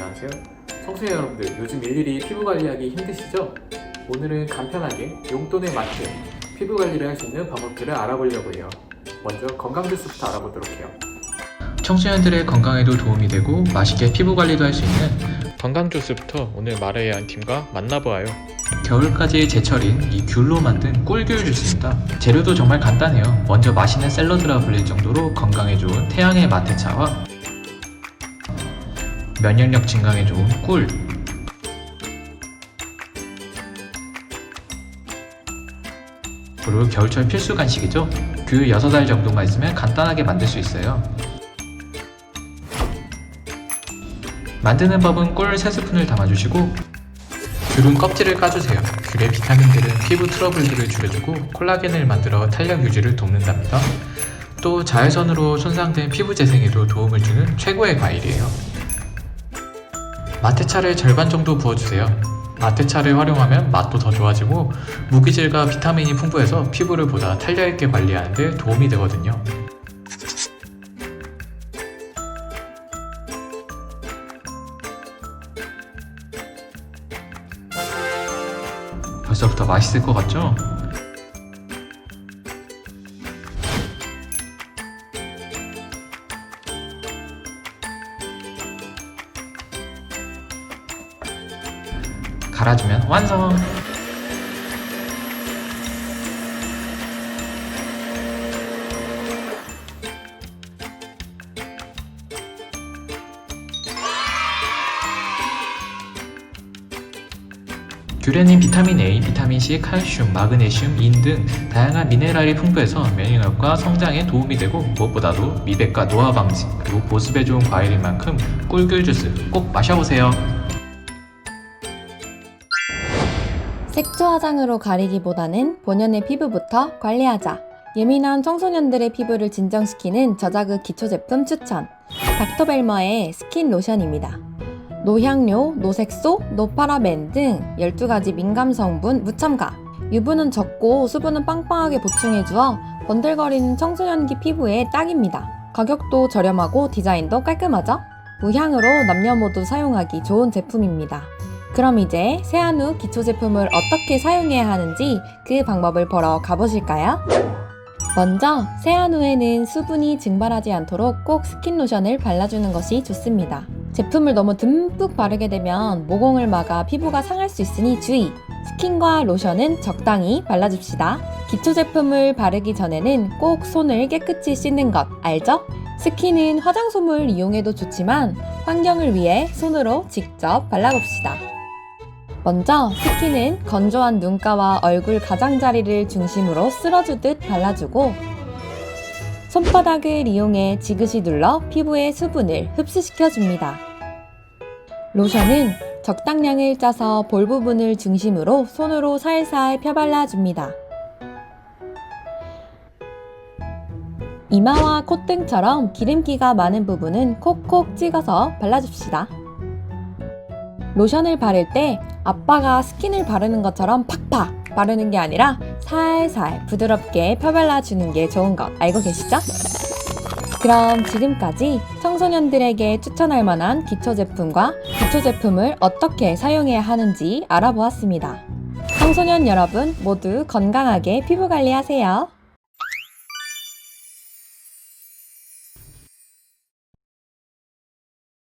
안녕하세요. 청소년 여러분들, 요즘 일일이 피부 관리하기 힘드시죠? 오늘은 간편하게 용돈에 맞게 피부 관리를 할 수 있는 방법들을 알아보려고 해요. 먼저 건강 주스부터 알아보도록 해요. 청소년들의 건강에도 도움이 되고 맛있게 피부 관리도 할 수 있는 건강 주스부터 오늘 말해야 한 팀과 만나보아요. 겨울까지 제철인 이 귤로 만든 꿀귤 주스입니다. 재료도 정말 간단해요. 먼저 맛있는 샐러드라 불릴 정도로 건강에 좋은 태양의 마테차와 면역력 증강에 좋은 꿀, 그리고 겨울철 필수 간식이죠. 귤 6알 정도만 있으면 간단하게 만들 수 있어요. 만드는 법은 꿀 3스푼을 담아주시고 귤은 껍질을 까주세요. 귤의 비타민들은 피부 트러블들을 줄여주고 콜라겐을 만들어 탄력 유지를 돕는답니다. 또 자외선으로 손상된 피부 재생에도 도움을 주는 최고의 과일이에요. 마테차를 절반 정도 부어주세요. 마테차를 활용하면 맛도 더 좋아지고 무기질과 비타민이 풍부해서 피부를 보다 탄력 있게 관리하는 데 도움이 되거든요. 벌써부터 맛있을 것 같죠? 갈아주면 완성! 귤에는 비타민 A, 비타민 C, 칼슘, 마그네슘, 인 등 다양한 미네랄이 풍부해서 면역력과 성장에 도움이 되고 무엇보다도 미백과 노화 방지 그리고 보습에 좋은 과일인 만큼 꿀귤 주스 꼭 마셔보세요. 색조 화장으로 가리기보다는 본연의 피부부터 관리하자. 예민한 청소년들의 피부를 진정시키는 저자극 기초 제품 추천. 닥터벨머의 스킨 로션입니다. 노향료, 노색소, 노파라벤 등 12가지 민감 성분 무첨가. 유분은 적고 수분은 빵빵하게 보충해주어 번들거리는 청소년기 피부에 딱입니다. 가격도 저렴하고 디자인도 깔끔하죠? 무향으로 남녀 모두 사용하기 좋은 제품입니다. 그럼 이제 세안 후 기초 제품을 어떻게 사용해야 하는지 그 방법을 보러 가보실까요? 먼저 세안 후에는 수분이 증발하지 않도록 꼭 스킨 로션을 발라주는 것이 좋습니다. 제품을 너무 듬뿍 바르게 되면 모공을 막아 피부가 상할 수 있으니 주의! 스킨과 로션은 적당히 발라줍시다. 기초 제품을 바르기 전에는 꼭 손을 깨끗이 씻는 것 알죠? 스킨은 화장솜을 이용해도 좋지만 환경을 위해 손으로 직접 발라봅시다. 먼저 스킨은 건조한 눈가와 얼굴 가장자리를 중심으로 쓸어주듯 발라주고 손바닥을 이용해 지그시 눌러 피부의 수분을 흡수시켜줍니다. 로션은 적당량을 짜서 볼 부분을 중심으로 손으로 살살 펴발라줍니다. 이마와 콧등처럼 기름기가 많은 부분은 콕콕 찍어서 발라줍시다. 로션을 바를 때 아빠가 스킨을 바르는 것처럼 팍팍 바르는 게 아니라 살살 부드럽게 펴발라주는 게 좋은 것 알고 계시죠? 그럼 지금까지 청소년들에게 추천할 만한 기초 제품과 기초 제품을 어떻게 사용해야 하는지 알아보았습니다. 청소년 여러분 모두 건강하게 피부 관리하세요.